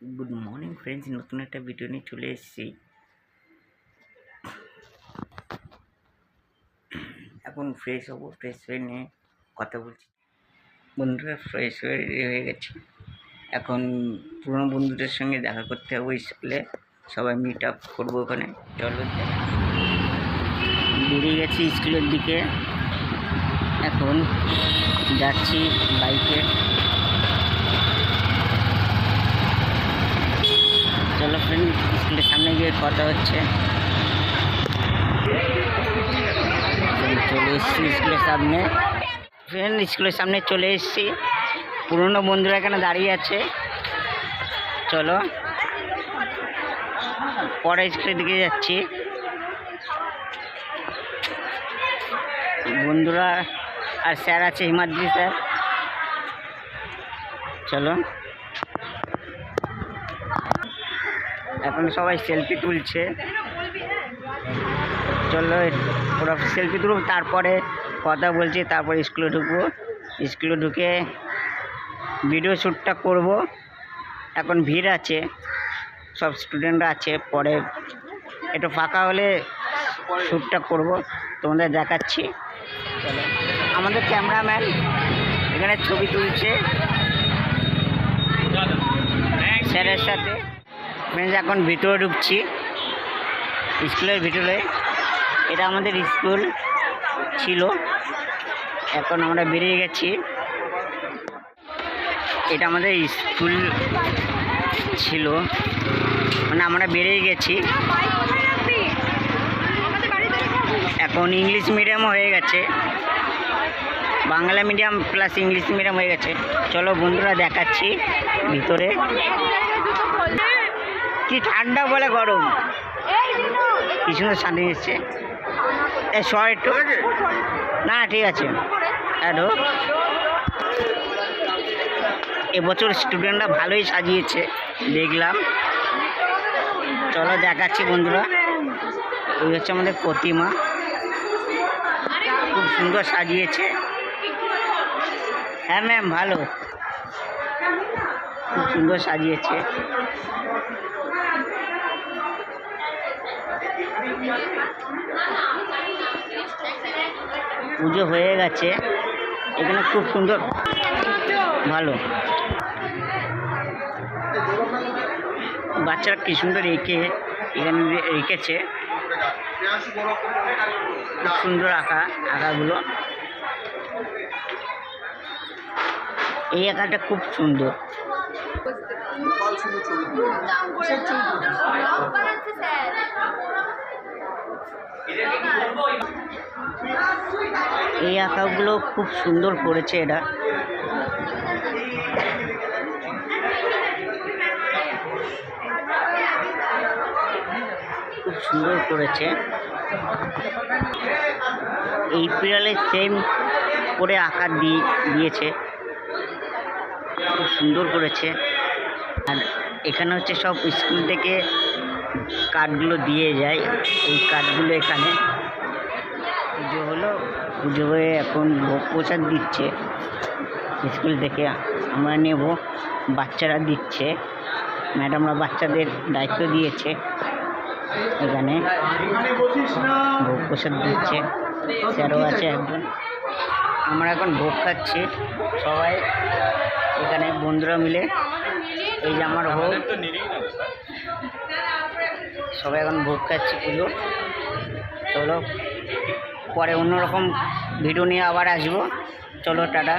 Good morning friends নতুন একটা video নিয়ে চলে এসেছি। এখন ফ্রেশ হব ফ্রেশ হয়ে নিয়ে কথা বলছি। বন্ধুরা ফ্রেশ হয়ে রেডি হয়ে গেছে। এখন পুরনো বন্ধুদের সঙ্গে দেখা করতে হবে স্কুলে সবাই মিট আপ করব ওখানে। চলো। বেরিয়ে গেছি স্কুলের দিকে। এখন যাচ্ছি বাইকে চলো স্কুলের সামনে গিয়ে কথা হচ্ছে। চলে এসেছি স্কুলের সামনে। ফ্রেন্ড স্কুলের সামনে চলে এসেছি। পুরনো বন্ধুরা এখানে দাঁড়িয়ে আছে। চলো। পরে স্কুলের দিকে যাচ্ছি। বন্ধুরা আর স্যার আছে, হিমাদ্রি স্যার। চলো। এখন সবাই সেলফি তুলছে। চলো, ওরা সেলফি তুলব তারপরে কথা বলছি, তারপরে স্কুলে ঢুকবো। স্কুলে ঢুকে ভিডিও শ্যুটটা করব। এখন ভিড় আছে, সব স্টুডেন্টরা আছে, পরে একটু ফাঁকা হলে শ্যুটটা করব, তোমাদের দেখাচ্ছি। আমাদের ক্যামেরাম্যান এখানে ছবি তুলছে। স্যারের সাথে। ফ্রেন্ডস এখন ভিতরে ঢুকছি। স্কুলের ভিতরে। এটা আমাদের স্কুল ছিল। এখন আমরা বেরিয়ে গেছি। এটা আমাদের স্কুল ছিল। মানে আমরা বেরিয়ে গেছি। এখন ইংলিশ মিডিয়াম হয়ে গেছে। Bangla medium plus English medium হয়ে গেছে। চলো বন্ধুরা দেখাচ্ছি ভিতরে। কি ঠান্ডা বলে গরম? কি সুন্দর শান্তি এসছে। এ শ একটু। না, ঠিক আছে। হ্যালো। এবছর স্টুডেন্টরা ভালোই সাজিয়েছে, দেখলাম। চলো দেখাচ্ছি বন্ধুরা। ওই হচ্ছে আমাদের প্রতিমা। খুব সুন্দর সাজিয়েছে। হ্যাঁ ম্যাম ভালো। খুব সুন্দর সাজিয়েছে। পুজো হয়ে গেছে। এখানে খুব সুন্দর। ভালো। বাচ্চারা কি সুন্দর এঁকে, এখানে রেখেছে খুব সুন্দর আঁকা, আঁকাগুলো। এই আঁকাটা খুব সুন্দর। এই আঁকাগুলো খুব সুন্দর করেছে এরা। খুব সুন্দর করেছে। এই পিরালে সেম করে আকার দিয়ে দিয়েছে। খুব সুন্দর করেছে। আর এখানে হচ্ছে সব স্কুল থেকে কার্ডগুলো দিয়ে যায়। এই কার্ডগুলো এখানে পুজো হলো। পুজো হয়ে এখন ভোগ প্রসাদ দিচ্ছে। স্কুল থেকে আমরা নেব। বাচ্চারা দিচ্ছে। ম্যাডামরা বাচ্চাদের দায়িত্ব দিয়েছে। এখানে ভোগ প্রসাদ দিচ্ছে। স্যারও আছে একজন। আমরা এখন ভোগ খাচ্ছি। সবাই এখানে বন্ধুরা মিলে। এই যে আমার ভোগ। সবাই এখন ভোগ খাচ্ছি পুজো। চলো পরে অন্যরকম ভিডিও নিয়ে আবার আসব। চলো টাটা।